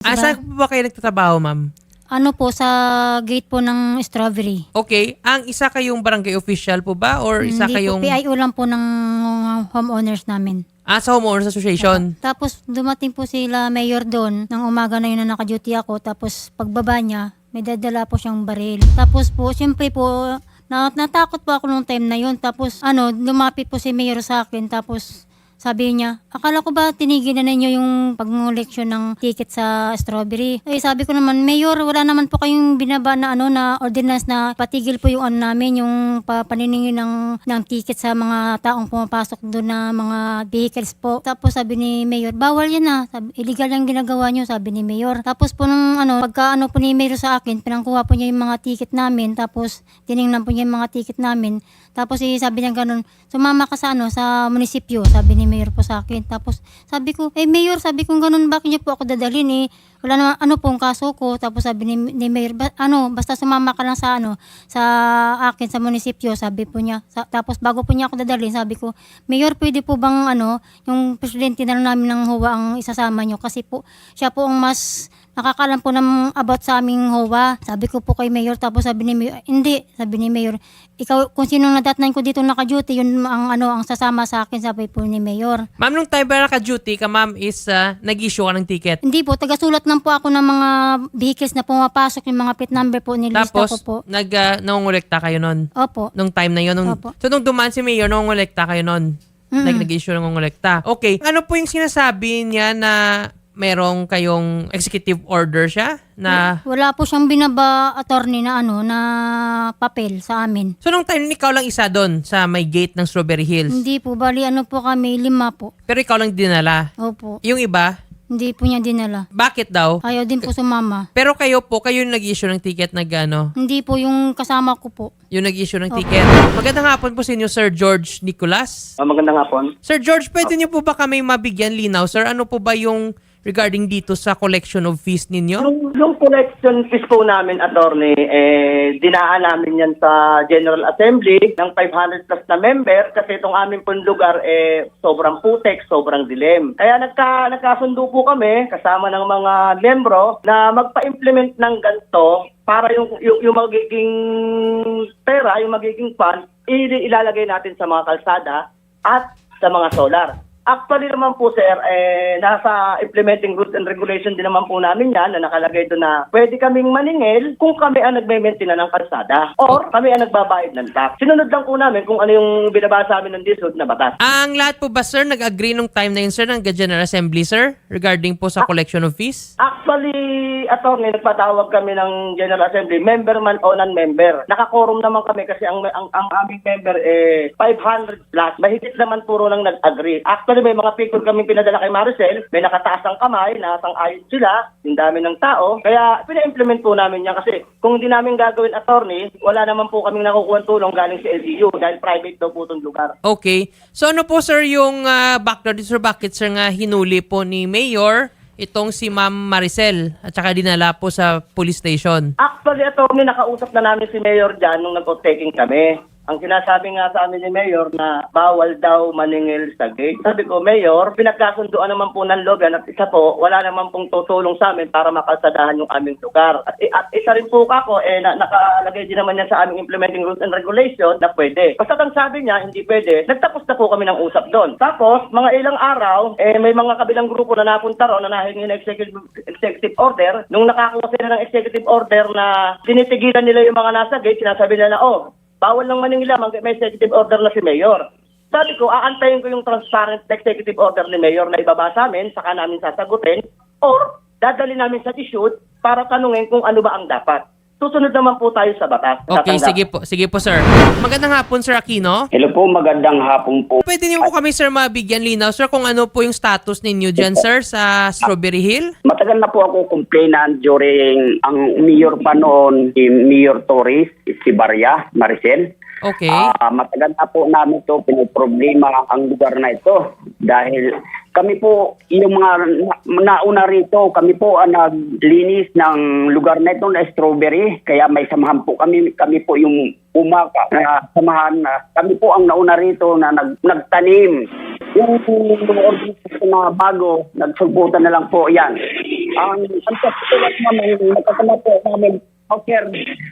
Ah, saan po ba kayo nagtatrabaho, ma'am? Ano po, sa gate po ng strawberry. Okay, ang isa kayong barangay official po ba or isa Hindi kayong po, PIO lang po ng homeowners namin. ah, sa homeowners association? Tapos dumating po sila mayor doon, ng umaga na yun na naka-duty ako. Tapos pagbaba niya, may dadala po siyang baril. Tapos po, siyempre po, na, natakot po ako nung time na yun. Tapos ano, lumapit po si mayor sa akin. Tapos sabi niya, akala ko ba tinigil na ninyo yung pag-collection ng ticket sa strawberry? Eh sabi ko naman, Mayor, wala naman po kayong binaba na ano na ordinance na patigil po yung ano namin, yung pa, paniningin ng, ng ticket sa mga taong pumapasok doon na mga vehicles po. Tapos sabi ni Mayor, bawal yan na. Sabi, illegal yung ginagawa nyo, sabi ni Mayor. Tapos po nung ano, pagka ano po ni Mayor sa akin, pinangkuha po niya yung mga ticket namin, tapos tiningnan po niya yung mga ticket namin. Tapos eh, sabi niya ganun, sumama ka sa ano, sa munisipyo, sabi ni Mayor po sa akin. Tapos sabi ko, eh Mayor, sabi ko ganun, bakit niyo po ako dadalhin eh? Wala naman, ano pong kaso ko. Tapos sabi ni, ni Mayor, ba, ano, basta sumama ka lang sa ano, sa akin, sa munisipyo, sabi po niya. Sa, tapos bago po niya ako dadalhin, sabi ko, Mayor, pwede po bang ano, yung presidente na namin ng HOA ang isasama niyo? Kasi po, siya po ang mas nakakalam po ng about sa aming HOA. Sabi ko po kay Mayor, tapos sabi ni Mayor, hindi, sabi ni Mayor, ikaw, kung sino nadatnan ko dito naka-duty, yun ang ano, ang sasama sa akin, sabi po ni Mayor. Ma'am, nung time ba naka-duty ka, ma'am, is ah, nag-issue ka ng ticket. Hindi po, tagasulat lang po ako ng mga vehicles na pumapasok, yung mga plate number po, nilista ko Tapos, po. nag, uh, nangungulekta kayo nun. Opo. Nung time na yun. Nung, Opo. so, nung dumaan si Mayor, nangungulekta kayo nun. Like, nag-issue ng nangungulekta. Okay. Ano po yung sinasabi niya na merong kayong executive order siya na Wala po siyang binaba attorney na ano, na papel sa amin. So nung time ikaw lang isa doon sa may gate ng Strawberry Hills. Hindi po, bali ano po kami, lima po. Pero ikaw lang dinala. Opo. Yung iba, Hindi po niya dinala. bakit daw? Ayaw din po sumama. Pero kayo po, kayo yung nag-issue ng ticket na gano? Hindi po yung kasama ko po. Yung nag-issue ng ticket. Magandang hapon po sa inyo, Sir George Nicolas. Ah, magandang hapon. Sir George, pwede niyo po ba kami mabigyan linaw? Sir, ano po ba yung regarding dito sa collection of fees ninyo? Yung, yung collection fees po namin, attorney, eh, dinaan namin yan sa General Assembly ng 500 plus na member kasi itong aming pong lugar eh, sobrang putek, sobrang dilim. Kaya nagka, nagkasundo po kami kasama ng mga membro na magpa-implement ng ganito para yung, yung, yung magiging pera, yung magiging fund, ilalagay natin sa mga kalsada at sa mga solar. Actually naman po sir, eh, nasa implementing rules and regulation din naman po namin yan na nakalagay doon na pwede kaming maningil kung kami ang nagme-maintain na ng kalsada or kami ang nagbabayad ng tax. Sinunod lang po namin kung ano yung binabasa sa amin ng DSUD na batas. Ang lahat po ba, sir, nag-agree nung time na yun, sir, ng General Assembly, sir, regarding po sa collection of fees? Actually, attorney, nagpatawag kami ng General Assembly, member man o non-member. Nakakorum naman kami kasi ang, ang, ang aming member eh 500 plus. Mahigit naman puro nang nag-agree. Actually, may mga picture kami pinadala kay Maricel. May nakataas ang kamay, nasang ayon sila, yung dami ng tao. Kaya pina-implement po namin yan kasi kung hindi namin gagawin attorney, wala naman po kaming nakukuha tulong galing sa LGU dahil private daw po itong lugar. Okay. So ano po, sir, yung uh, background, sir, bakit, sir, nga hinuli po ni Mayor itong si Ma'am Maricel at saka dinala po sa police station? Actually, may nakausap na namin si Mayor dyan nung nag-taking kami. Ang sinasabi nga sa amin ni Mayor na bawal daw maningil sa gate. Sabi ko, Mayor, pinagkasunduan naman po ng Logan at isa po, wala naman pong tutulong sa amin para makalsadahan yung aming lugar. At, at isa rin po ako, eh, na, nakalagay din naman yan sa aming implementing rules and regulation na pwede. Basta ang sabi niya, hindi pwede, nagtapos na po kami ng usap doon. Tapos, mga ilang araw, eh, may mga kabilang grupo na napunta ro na nahingi ng executive, executive order. Nung nakakuha sila ng executive order na tinitigilan nila yung mga nasa gate, sinasabi nila na, oh, bawal lang maningila, mag- may executive order na si Mayor. Sabi ko, aantayin ko yung transparent executive order ni Mayor na ibaba sa amin, saka namin sasagutin, or dadali namin sa tissue para tanungin kung ano ba ang dapat. Susunod naman po tayo sa batas. Okay, Tatanggap. sige po. Sige po, sir. Magandang hapon, Sir Aquino. Hello po, magandang hapon po. Pwede niyo po kami, sir, mabigyan linaw, sir, kung ano po yung status ninyo dyan, sir, sa Strawberry Hill? Matagal na po ako complainant during ang mayor pa noon, si Mayor Torres, si Barya, Maricel. Okay. Ah, matagal na po namin to pinoproblema ang lugar na ito dahil kami po yung mga na- nauna rito, kami po ang naglinis ng lugar na ito na strawberry. Kaya may samahan po kami kami po yung umaka na samahan kami po ang nauna rito na nag, nagtanim. Yung organisasyon na bago nagsulputan na lang po yan. Ang ang pagsulat namin, matagal na po namin, oh, sir,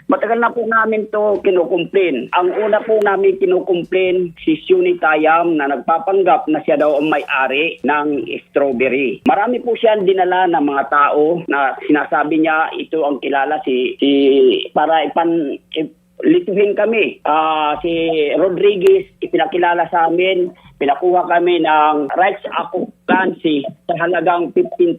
matagal na po namin to kinukumplin. Ang una po namin kinukumplin, si Suni Tayam na nagpapanggap na siya daw ang may-ari ng strawberry. Marami po siya dinala ng mga tao na sinasabi niya ito ang kilala si, si para ipan, ip- lituhin kami. Ah, si Rodriguez, ipinakilala sa amin, pinakuha kami ng rights occupancy sa halagang 15,000.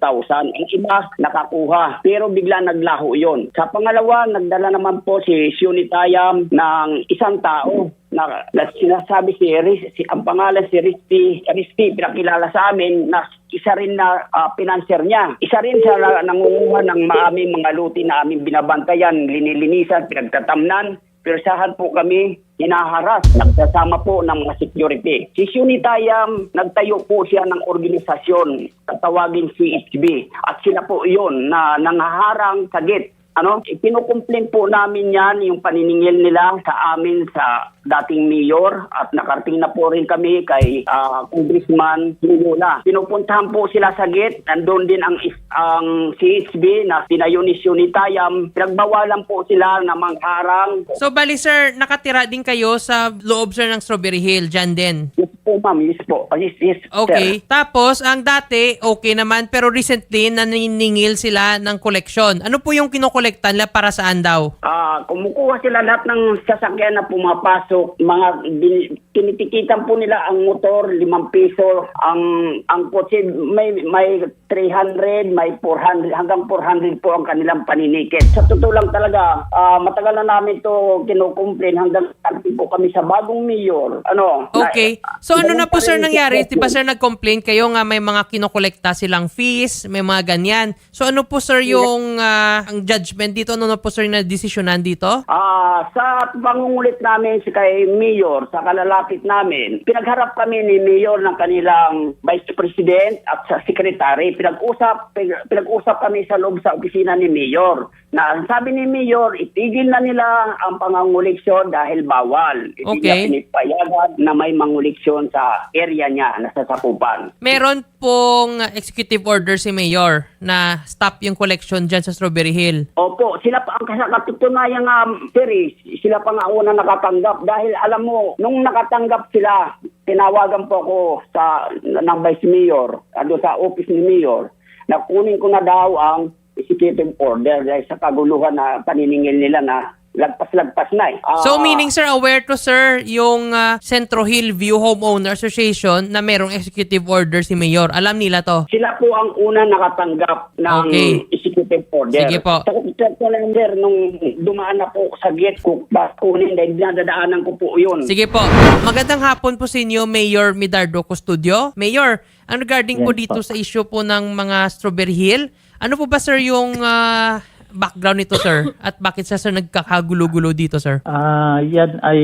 Ang iba nakakuha, pero bigla naglaho yon. Sa pangalawa, nagdala naman po si Shuni Tayam ng isang tao na, na sinasabi si, si ang pangalan si Risty, Risty pinakilala sa amin na isa rin na uh, pinanser niya. Isa rin na nangunguha ng maaming mga luti na aming binabantayan, linilinisan, pinagtatamnan. Pirsahan po kami, hinaharas, nagsasama po ng mga security. Si Shuni Tayam, nagtayo po siya ng organisasyon, tatawagin CHB. At sila po iyon na nangaharang sa gate ano, pinukumplain po namin yan, yung paniningil nila sa amin sa dating mayor at nakarating na po rin kami kay ah, Congressman Lula. Pinupuntahan po sila sa gate, nandun din ang, ang CHB na tinayo ni Sunitayam. Pinagbawalan po sila na mangharang. So bali sir, nakatira din kayo sa loob sir ng Strawberry Hill, dyan din. Yes po ma'am, yes po. Ah, Yes, yes, Okay. sir. Tapos, ang dati, okay naman. Pero recently, naniningil sila ng koleksyon. Ano po yung kinokolektan nila para saan daw? Ah, kumukuha sila lahat ng sasakyan na pumapasok, mga bin- tinitikitan po nila ang motor, limang piso, ang ang kotse may may 300, may 400, hanggang 400 po ang kanilang paninikit. Sa totoo lang talaga, ah, matagal na namin to kinukumplain hanggang sabi po kami sa bagong mayor. Ano? na- Okay. So ano na po sir rin nangyari? Di ba sir nag-complain kayo nga may mga kinokolekta silang fees, may mga ganyan. So ano po sir yung ah, ang judgment dito? Ano na po sir na desisyonan dito? Ah, sa pangungulit namin si kay Mayor, sa kalalapit namin, pinagharap kami ni Mayor ng kanilang Vice President at sa Secretary. Pinag-usap, pin- pinag-usap kami sa loob sa opisina ni Mayor. Na ang sabi ni Mayor, itigil na nila ang panganguliksyon dahil bawal. Hindi Okay. niya pinipayagan na may manguliksyon sa area niya na sasakupan. Meron pong executive order si Mayor na stop yung collection dyan sa Strawberry Hill. Opo, sila pa ang kasakatutunayan nga, series, sila pa nga una nakatanggap dahil alam mo, nung nakatanggap sila, tinawagan po ako sa ng Vice Mayor, ano sa office ni Mayor, na kunin ko na daw ang executive order dahil sa kaguluhan na paniningil nila na lagpas-lagpas na eh. Ah, So meaning sir, aware to sir yung ah, Centro Hillview Homeowner Association na merong executive order si Mayor. Alam nila to. sila po ang una nakatanggap ng Okay. executive order. Sige po. Sa sa calendar, nung dumaan na po sa gate ko, kunin dahil dinadadaanan ko po yun. Sige po. Magandang hapon po sa inyo, Mayor Midardo Custodio. Mayor, ang regarding po Yes dito po. sa issue po ng mga Strawberry Hill, ano po ba sir yung ah, background nito sir? At bakit sa sir nagkakagulo-gulo dito sir? Ah, yan ay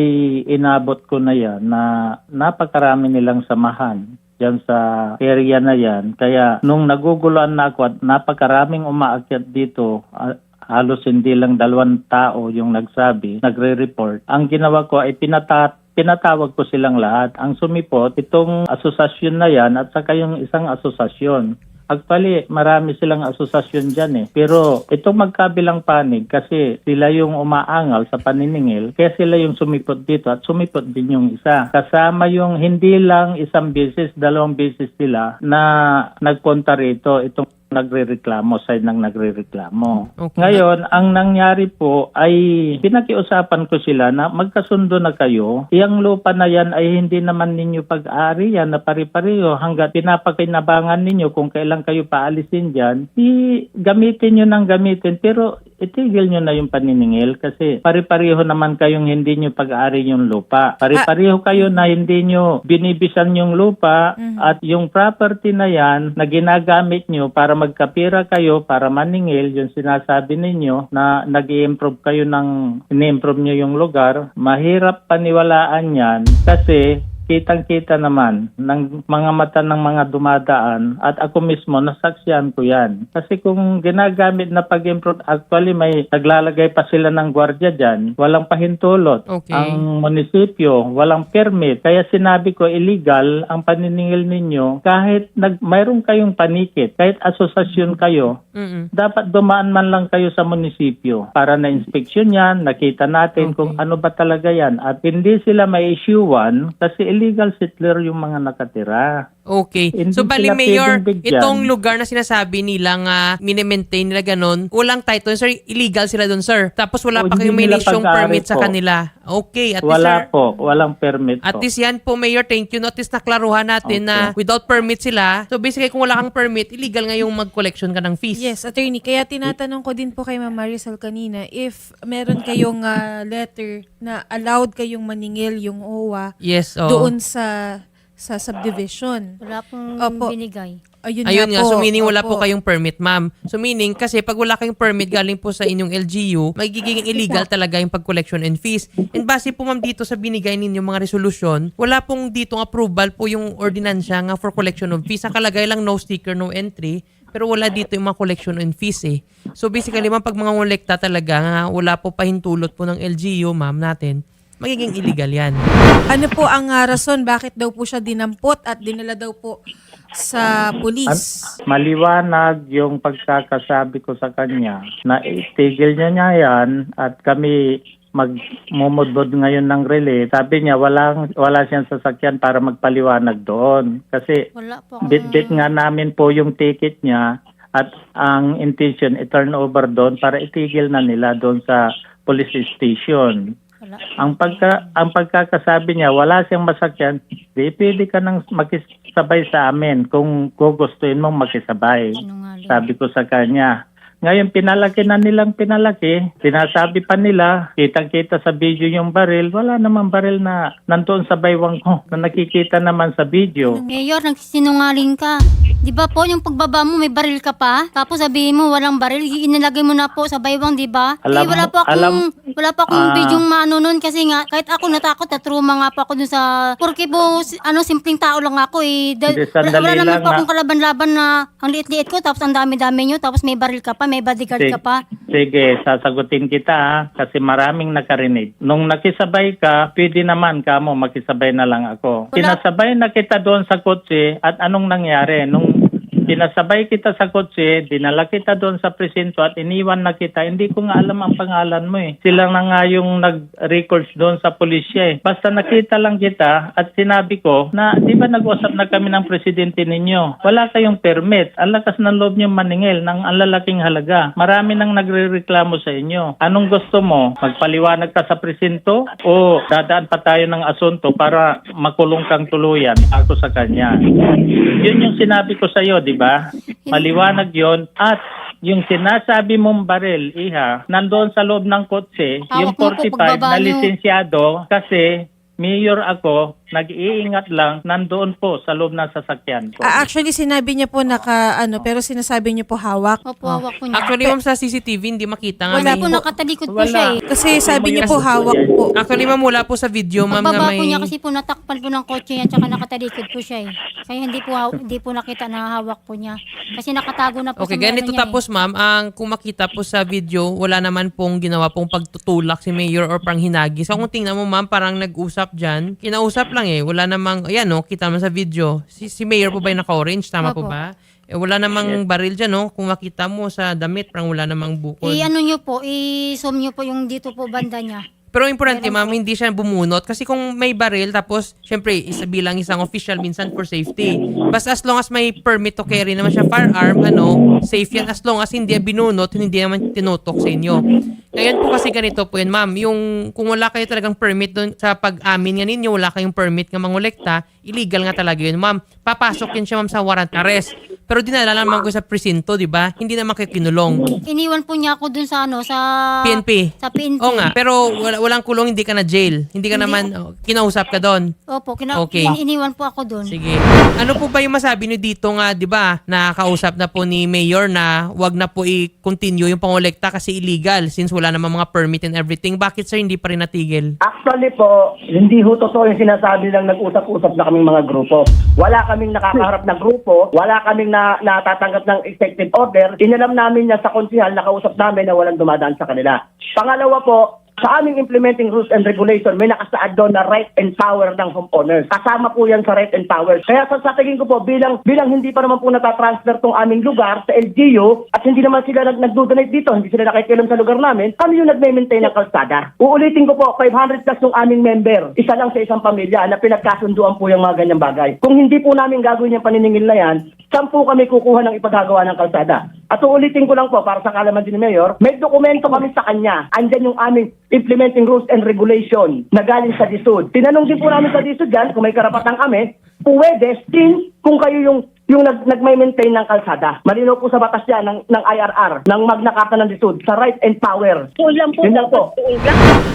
inabot ko na yan na napakarami nilang samahan yan sa area na yan. Kaya nung naguguluhan na ako at napakaraming umaakyat dito, ah, halos hindi lang dalawang tao yung nagsabi, nagre-report. Ang ginawa ko ay pinata pinatawag ko silang lahat. Ang sumipot, itong asosasyon na yan at saka yung isang asosasyon. Actually, marami silang asosasyon dyan eh. Pero itong magkabilang panig kasi sila yung umaangal sa paniningil, kaya sila yung sumipot dito at sumipot din yung isa. Kasama yung hindi lang isang business, dalawang business sila na nagpunta rito itong nagre-reklamo, side ng nagre-reklamo. Okay. Ngayon, ang nangyari po ay pinakiusapan ko sila na magkasundo na kayo. Iyang lupa na yan ay hindi naman ninyo pag-ari yan na pari-pareho hanggat pinapakinabangan ninyo kung kailan kayo paalisin dyan, i gamitin nyo ng gamitin pero itigil nyo na yung paniningil kasi pari-pareho naman kayong hindi nyo pag-ari yung lupa. Pari-pareho kayo na hindi nyo binibisan yung lupa at yung property na yan na ginagamit nyo para magkapira kayo, para maningil, yung sinasabi ninyo na nag improve kayo ng, ini-improve nyo yung lugar, mahirap paniwalaan yan kasi kitang-kita naman ng mga mata ng mga dumadaan at ako mismo nasaksihan ko yan. Kasi kung ginagamit na pag-improve, actually may naglalagay pa sila ng gwardiya dyan, walang pahintulot. Okay. Ang munisipyo, walang permit. Kaya sinabi ko, illegal ang paniningil ninyo kahit nag, mayroon kayong panikit, kahit asosasyon kayo, Mm-mm. dapat dumaan man lang kayo sa munisipyo para na inspeksyon yan, nakita natin kung ano ba talaga yan. At hindi sila may issuean kasi illegal settler yung mga nakatira. Okay. Hindi so, bali, Mayor, itong lugar na sinasabi nilang uh, mini-maintain nila ganun, walang title, sir. Illegal sila dun, sir. Tapos wala O, pa kayong may permit sa po. kanila. Okay. At least, Wala sir, po, walang permit At po. least yan po, Mayor, thank you. No, at least naklaruhan natin na without permit sila. So basically, kung wala kang permit, illegal nga yung mag-collection ka ng fees. Yes, attorney. Kaya tinatanong ko din po kay Ma'am Marisol kanina if meron kayong ah, letter na allowed kayong maningil yung OWA Yes, oh. doon sa sa subdivision. Wala pong Opo. binigay. Ayun, Ayun nga, po. so meaning wala po Opo. kayong permit, ma'am. So meaning, kasi pag wala kayong permit galing po sa inyong LGU, magiging illegal talaga yung pag-collection and fees. And base po ma'am dito sa binigay ninyo mga resolusyon, wala pong ditong approval po yung ordinansya nga for collection of fees. Ang kalagay lang no sticker, no entry. Pero wala dito yung mga collection and fees eh. So basically, ma'am, pag mga ngolekta talaga, nga, wala po pahintulot po ng LGU, ma'am, natin, magiging illegal yan. Ano po ang ah, rason bakit daw po siya dinampot at dinala daw po sa At pulis? maliwanag yung pagkakasabi ko sa kanya na itigil niya niya yan at kami magmumudbod ngayon ng relay. Sabi niya walang, wala siyang sasakyan para magpaliwanag doon. Kasi Wala po akong... bit-bit nga namin po yung ticket niya at ang intention i-turn over doon para itigil na nila doon sa police station. Wala. Ang pagka ang pagkakasabi niya wala siyang masakyan, di pwede ka nang makisabay sa amin kung gugustuhin mong makisabay. Sinungaling. Sabi ko sa kanya. Ngayon, pinalaki na nilang pinalaki. Sinasabi pa nila, kitang-kita sa video yung baril. Wala namang baril na nandoon sa baywang ko na nakikita naman sa video. Mayor, nagsisinungaling ka. Di ba po, yung pagbaba mo, may baril ka pa? Tapos sabihin mo, walang baril. Inilagay mo na po sa baywang, di ba? Alam eh, wala po akong, alam- wala pa akong Ah. bidyong maano nun kasi nga, kahit ako natakot, natruma nga po ako dun sa, porque po, ano, simpleng tao lang ako eh. Da- Hindi, wala, wala naman lang po na- akong kalaban-laban na ang liit-liit ko, tapos ang dami-dami nyo, tapos may baril ka pa, may bodyguard Sige, ka pa. sige, sasagutin kita ha, kasi maraming nakarinig. Nung nakisabay ka, pwede naman ka mo makisabay na lang ako. Wala- Pinasabay na kita doon sa kotse at anong nangyari? Nung pinasabay kita sa kotse, dinala kita doon sa presinto at iniwan na kita. Hindi ko nga alam ang pangalan mo eh. Sila na nga yung nag-records doon sa pulisya eh. Basta nakita lang kita at sinabi ko na di ba nag-usap na kami ng presidente ninyo? Wala kayong permit. Ang lakas ng loob niyo maningil ng ang lalaking halaga. Marami nang nagre-reklamo sa inyo. Anong gusto mo? Magpaliwanag ka sa presinto o dadaan pa tayo ng asunto para makulong kang tuluyan ako sa kanya. Yun yung sinabi ko sa iyo, di ba? Maliwanag yon at yung sinasabi mong baril, iha, nandoon sa loob ng kotse, yung mo po 45 pagbaba na niyo. lisensyado kasi mayor ako, nag-iingat lang, nandoon po sa loob ng sasakyan ko. Ah, actually, sinabi niya po naka, ano, pero sinasabi niya po hawak. Opo, hawak ko niya. Actually, ma'am, sa CCTV, hindi makita nga. Wala may- po, nakatalikod po Wala. siya eh. Kasi sabi niya po hawak po. Actually, ma'am, wala po sa video, ma'am, nga Pagbaba may... po niya kasi po natakpan po ng kotse niya tsaka nakatalikod po siya eh. Kaya hindi po haw- hindi po nakita na hawak po niya. Kasi nakatago na po Okay, sa may ganito ano niya tapos ma'am, ang kung makita po sa video, wala naman pong ginawa pong pagtutulak si Mayor or parang hinagi. So kung tingnan mo ma'am, parang nag-usap dyan. Kinausap lang eh. Wala namang, ayan no, kita mo sa video. Si, si Mayor po ba yung naka-orange? Tama po Opo. ba? Eh, wala namang baril dyan no. Kung makita mo sa damit, parang wala namang bukod. eh. I-ano niyo po, i-zoom niyo po yung dito po banda niya. Pero importante ma'am, hindi siya bumunot. Kasi kung may baril, tapos, syempre, isa bilang isang official minsan for safety. Basta as long as may permit to carry naman siya firearm, ano, safe yan. As long as hindi binunot, hindi naman tinutok sa inyo. Ngayon po kasi ganito po yun, ma'am. Yung, kung wala kayo talagang permit doon sa pag-amin nga ninyo, wala kayong permit nga mangolekta, illegal nga talaga yun. Ma'am, papasok yun siya ma'am sa warrant arrest. Pero dinala naman ko sa presinto, di ba? Hindi naman kayo kinulong. Iniwan po niya ako dun sa ano, sa... PNP. Sa PNP. Oo nga, pero wala, walang kulong, hindi ka na jail. Hindi ka naman, oh, kinausap ka doon. Opo, kina- Okay. in- iniwan po ako dun. Sige. Ano po ba yung masabi niyo dito nga, 'di ba? Nakakausap na po ni Mayor na wag na po i-continue yung pangolekta kasi illegal since wala namang mga permit and everything. Bakit sir hindi pa rin natigil? Actually po, hindi ho totoo yung sinasabi lang nag-usap-usap na kaming mga grupo. Wala kaming nakakaharap na grupo, wala kaming na, natatanggap ng executive order. Inalam namin niya sa konsihal, nakausap namin na walang dumadaan sa kanila. Pangalawa po, sa aming implementing rules and regulation, may nakasaad doon na right and power ng homeowners. Kasama po yan sa right and power. Kaya sa, sa tingin ko po, bilang, bilang hindi pa naman po natatransfer tong aming lugar sa LGU at hindi naman sila nag, nagdo-donate dito, hindi sila nakikialam sa lugar namin, kami yung nagme-maintain ng kalsada. Uulitin ko po, 500 plus yung aming member. Isa lang sa isang pamilya na pinagkasunduan po yung mga ganyang bagay. Kung hindi po namin gagawin yung paniningil na yan, saan po kami kukuha ng ipagagawa ng kalsada? At uulitin ko lang po, para sa kalaman din ni Mayor, may dokumento kami sa kanya. Andyan yung aming implementing rules and regulation na galing sa DSUD. Tinanong din po namin sa DSUD yan, kung may karapatan kami, pwede, still, kung kayo yung yung nag, nag-maintain ng kalsada. Malinaw po sa batas yan ng, ng IRR, ng Magna Carta ng DSUD, sa right and power. Kulang po. Yun lang po.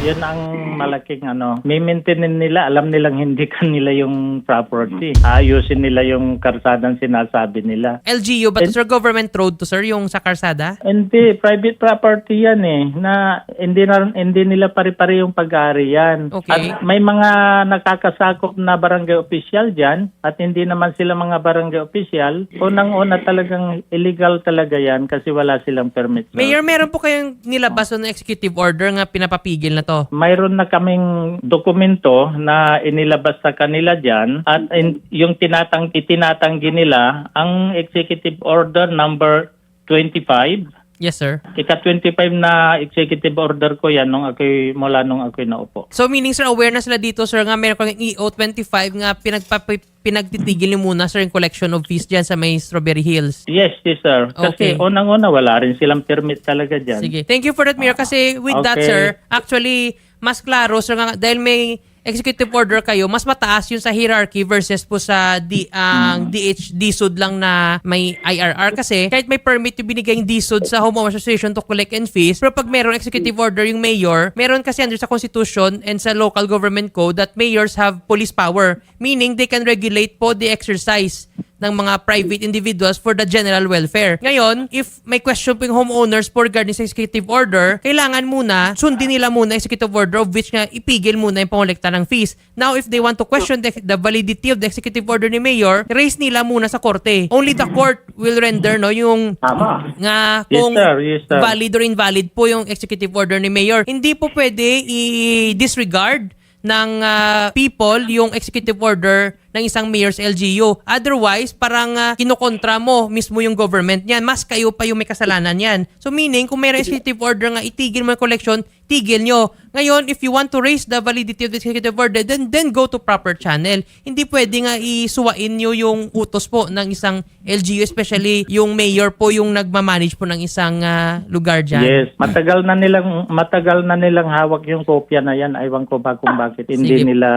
Yan ang malaking ano. May maintain nila, alam nilang hindi kanila yung property. Ayusin nila yung karsadang sinasabi nila. LGU, but And- sir, government road to sir, yung sa karsada? Hindi, private property yan eh, na hindi, na, hindi nila pare-pare yung pag-aari yan. Okay. At may mga nakakasakop na barangay official dyan at hindi naman sila mga barangay official. Unang-una talagang illegal talaga yan kasi wala silang permit. Mayor, meron po kayong nilabas na executive order nga pinapapigil na to. mayroon na kaming dokumento na inilabas sa kanila dyan at in- yung tinatang itinatanggi nila ang executive order number 25 Yes, sir. Ika-25 na executive order ko yan nung ako'y, mula nung ako'y naupo. So meaning sir, aware na sila dito sir nga meron kang EO25 nga pinagpapi, pinagtitigil niyo muna sir yung collection of fees dyan sa may Strawberry Hills. Yes, yes sir. Okay. Kasi unang-una wala rin silang permit talaga dyan. Sige. Thank you for that, Mayor. Kasi with that, Okay. sir, actually, mas klaro, sir, nga, dahil may executive order kayo, mas mataas yun sa hierarchy versus po sa D, ang DH, DSUD lang na may IRR. Kasi kahit may permit yung binigay yung DSUD sa Homeowner Association to collect and fees, pero pag meron executive order yung mayor, meron kasi under sa Constitution and sa local government code that mayors have police power. Meaning, they can regulate po the exercise ng mga private individuals for the general welfare. Ngayon, if may question po yung homeowners for regarding sa executive order, kailangan muna, sundin nila muna yung executive order of which nga ipigil muna yung pangolekta ng fees. Now, if they want to question the, the validity of the executive order ni Mayor, raise nila muna sa korte. Only the court will render no yung Tama. nga Yes, kung sir. Yes, sir. valid or invalid po yung executive order ni Mayor. Hindi po pwede i-disregard ng ah, people yung executive order ng isang mayor's LGU. Otherwise, parang uh, kinukontra mo mismo yung government niyan. Mas kayo pa yung may kasalanan yan. So meaning, kung mayroong executive order nga, itigil mo yung collection, tigil nyo. Ngayon, if you want to raise the validity of the executive order, then, then go to proper channel. Hindi pwede nga isuwain nyo yung utos po ng isang LGU, especially yung mayor po yung nagmamanage po ng isang ah, lugar dyan. Yes, matagal na nilang matagal na nilang hawak yung kopya na yan. Aywan ko ba kung bakit hindi Sige. nila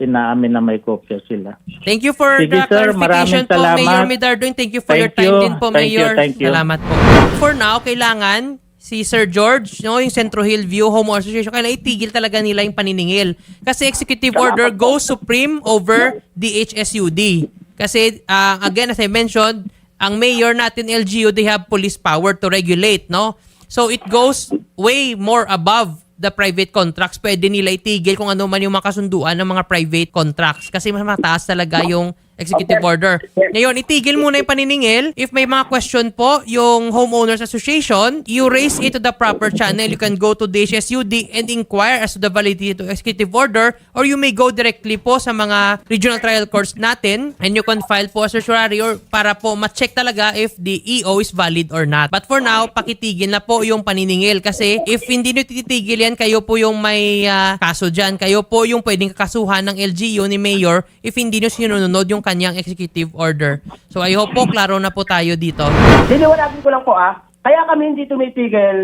inaamin na may kopya sila. Thank you for Sige, the sir. clarification Maraming po, salamat. Mayor Midardo. and Thank you for your Thank time you. din po, Thank you, Mayor. thank you. Salamat po. For now, kailangan si Sir George, no, yung Centro Hillview Home Association, kailangan itigil talaga nila yung paniningil. Kasi executive order goes supreme over DHSUD. Kasi, ah, again, as I mentioned, ang mayor natin, LGU, they have police power to regulate, no? So, it goes way more above the private contracts, pwede nila itigil kung ano man yung makasunduan ng mga private contracts. Kasi mas mataas talaga yung executive order. Ngayon, itigil muna yung paniningil. If may mga question po, yung Homeowners Association, you raise it to the proper channel. You can go to DHSUD and inquire as to the validity to executive order or you may go directly po sa mga regional trial courts natin and you can file po a certiorari or para po ma-check talaga if the EO is valid or not. But for now, pakitigil na po yung paniningil kasi if hindi nyo titigil yan, kayo po yung may ah, kaso dyan. Kayo po yung pwedeng kakasuhan ng LGU ni Mayor if hindi nyo sinunod yung kanyang executive order. So I hope po klaro na po tayo dito. Diniwanagin ko lang po ah, kaya kami hindi tumitigil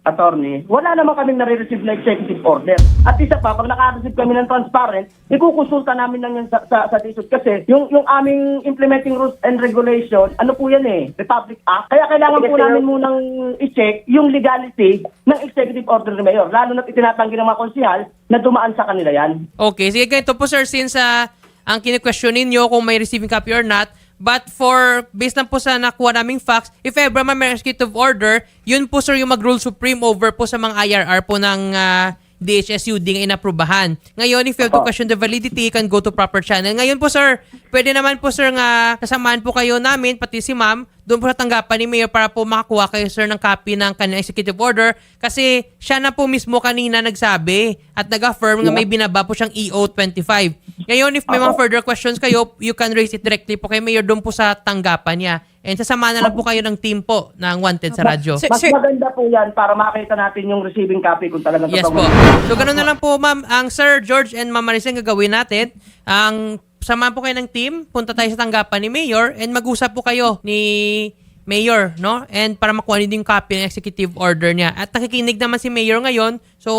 attorney, wala naman kaming nare-receive na executive order. At isa pa, pag naka-receive kami ng transparent, ikukonsulta namin lang yan sa, sa, sa DSUD kasi yung, yung aming implementing rules and regulation, ano po yan eh, Republic Act. Kaya kailangan po namin munang i-check yung legality ng executive order ni Mayor. Lalo na itinatanggi ng mga konsihal na dumaan sa kanila yan. Okay, sige ganito po sir, since ah, ang kine-question ninyo kung may receiving copy or not, but for, based lang po sa nakuha naming facts, if ever may executive order, yun po sir yung mag-rule supreme over po sa mga IRR po ng ah, DHSUD ng inaprubahan. Ngayon, if you have to question the validity, you can go to proper channel. Ngayon po sir, pwede naman po sir nga kasamahan po kayo namin, pati si ma'am, doon po sa tanggapan ni Mayor para po makakuha kayo sir ng copy ng kanyang executive order kasi siya na po mismo kanina nagsabi at nag-affirm nga may binaba po siyang EO25. Ngayon, if may mga further questions kayo, you can raise it directly po kay Mayor doon po sa tanggapan niya. And sasama na lang po kayo ng team po ng Wanted sa radyo. Sir, Mas sir, maganda po yan para makita natin yung receiving copy kung talagang Yes totoo. po. So, ganun na lang po, ma'am. Ang Sir George and Ma'am Maricel gagawin natin. Ang samahan po kayo ng team, punta tayo sa tanggapan ni Mayor and mag-usap po kayo ni Mayor, no? And para makuha niyo yung copy ng executive order niya. At nakikinig naman si Mayor ngayon, so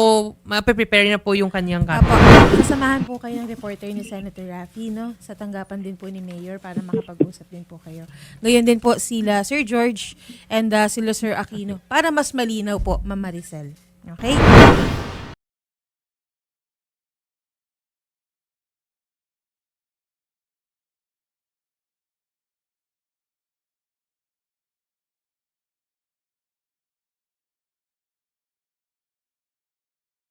mape-prepare na po yung kanyang copy. Apo, kasamahan po kayo ng reporter ni Senator Raffy, no? Sa tanggapan din po ni Mayor para makapag-usap din po kayo. Ngayon din po sila Sir George and uh, sila Sir Aquino para mas malinaw po, Ma'am Maricel. Okay?